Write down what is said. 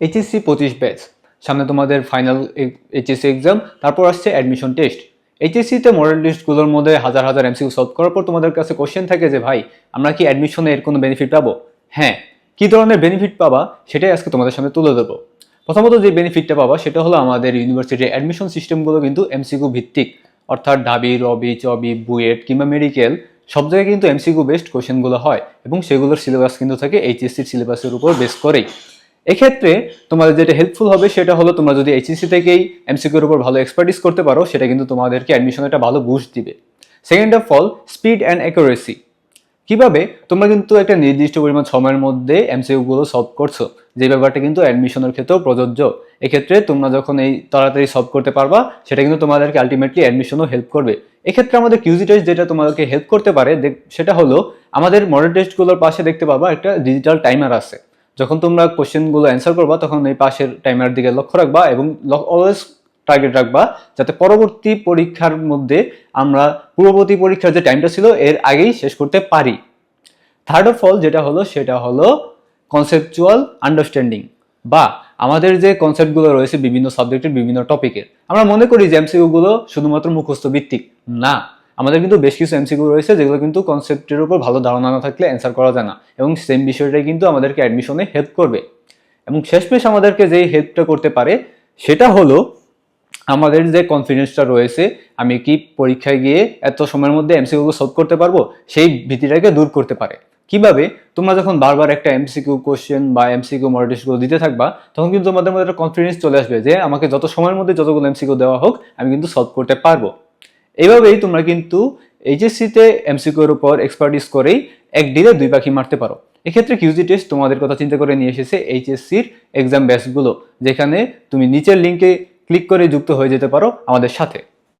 HSC পঁচিশ batch সামনে তোমাদের ফাইনাল এইচএসসি এক্সাম তারপর আসছে অ্যাডমিশন টেস্ট এইচএসসিতে মডেল টেস্টগুলোর মধ্যে হাজার হাজার এমসিকিউ সলভ করার পর তোমাদের কাছে কোশ্চেন থাকে যে, ভাই, আমরা কি অ্যাডমিশনে এর কোনো বেনিফিট পাবো? হ্যাঁ কী ধরনের বেনিফিট পাবা সেটাই আজকে তোমাদের সামনে তুলে দেবো প্রথমত যে বেনিফিটটা পাবা, সেটা হলো আমাদের ইউনিভার্সিটির অ্যাডমিশন সিস্টেমগুলো কিন্তু এমসিকিউ ভিত্তিক। অর্থাৎ ঢাবি, রবি, চবি, বুয়েট কিংবা মেডিকেল সব জায়গায় কিন্তু এমসিকিউ বেস্ট কোশ্চেনগুলো হয় এবং সেগুলোর সিলেবাস কিন্তু থাকে এইচএসসির সিলেবাসের উপর বেস করেই। এক্ষেত্রে তোমাদের যেটা হেল্পফুল হবে সেটা হলো তোমরা যদি এইচএসসি থেকেই এমসিকিউর উপর ভালো এক্সপার্টিস করতে পারো, সেটা কিন্তু তোমাদেরকে অ্যাডমিশনে একটা ভালো বুস্ট দিবে। Second of all speed and accuracy কীভাবে? তোমরা কিন্তু একটা নির্দিষ্ট পরিমাণ সময়ের মধ্যে এমসিকিউ গুলো সলভ করছ। যে ব্যাপারটা কিন্তু অ্যাডমিশনের ক্ষেত্রেও প্রযোজ্য। এক্ষেত্রে তোমরা যখন এই তাড়াতাড়ি সলভ করতে পারবা, সেটা কিন্তু তোমাদেরকে আলটিমেটলি অ্যাডমিশনও হেল্প করবে। এক্ষেত্রে আমাদের কিউজি টেস্ট যেটা তোমাদেরকে হেল্প করতে পারে সেটা হলো আমাদের মডেল টেস্টগুলোর পাশে দেখতে পাবা একটা ডিজিটাল টাইমার আছে। যখন তোমরা কোশ্চেনগুলো অ্যান্সার করবা, তখন এই পাশের টাইমার দিকে লক্ষ্য রাখবা এবং অলওয়েজ টার্গেট রাখবা যাতে পরবর্তী পরীক্ষার মধ্যে আমরা পূর্ববর্তী পরীক্ষার যে টাইমটা ছিল, এর আগেই শেষ করতে পারি। থার্ড অফ অল যেটা হলো, সেটা হলো কনসেপচুয়াল আন্ডারস্ট্যান্ডিং বা আমাদের যে কনসেপ্টগুলো রয়েছে বিভিন্ন সাবজেক্টের বিভিন্ন টপিকের আমরা মনে করি যে এমসিকিউ গুলো শুধুমাত্র মুখস্থ ভিত্তিক, না। আমাদের কিন্তু বেশ কিছু এমসিকিউ রয়েছে যেগুলো কিন্তু কনসেপ্টের উপর ভালো ধারণা না থাকলে অ্যান্সার করা যায় না। এবং সেম বিষয়টাই কিন্তু আমাদেরকে অ্যাডমিশনে হেল্প করবে। এবং শেষমেশ আমাদেরকে যেই হেল্পটা করতে পারে, সেটা হলো আমাদের যে কনফিডেন্সটা রয়েছে, আমি কি পরীক্ষায় গিয়ে এত সময়ের মধ্যে এমসিকিউ সলভ করতে পারব? সেই ভীতিটাকে দূর করতে পারে। কীভাবে? তোমরা যখন বারবার একটা এমসিকিউ কোশ্চেন বা এমসিকিউ মডেলগুলো দিতে থাকবা, তখন কিন্তু তোমাদের মধ্যে একটা কনফিডেন্স চলে আসবে যে, আমাকে যত সময়ের মধ্যে যতগুলো এমসিকিউ দেওয়া হোক, আমি কিন্তু সলভ করতে পারব। এইভাবেই তোমরা কিন্তু এইচএসসিতে এমসিকিউর উপর এক্সপার্টিস করেই এক ডিলে দুই পাখি মারতে পারো। এক্ষেত্রে কিউজি টেস্ট তোমাদের কথা চিন্তা করে নিয়ে এসেছে এইচএসসির এক্সাম ব্যাচগুলো যেখানে তুমি নিচের লিঙ্কে ক্লিক করে যুক্ত হয়ে যেতে পারো আমাদের সাথে।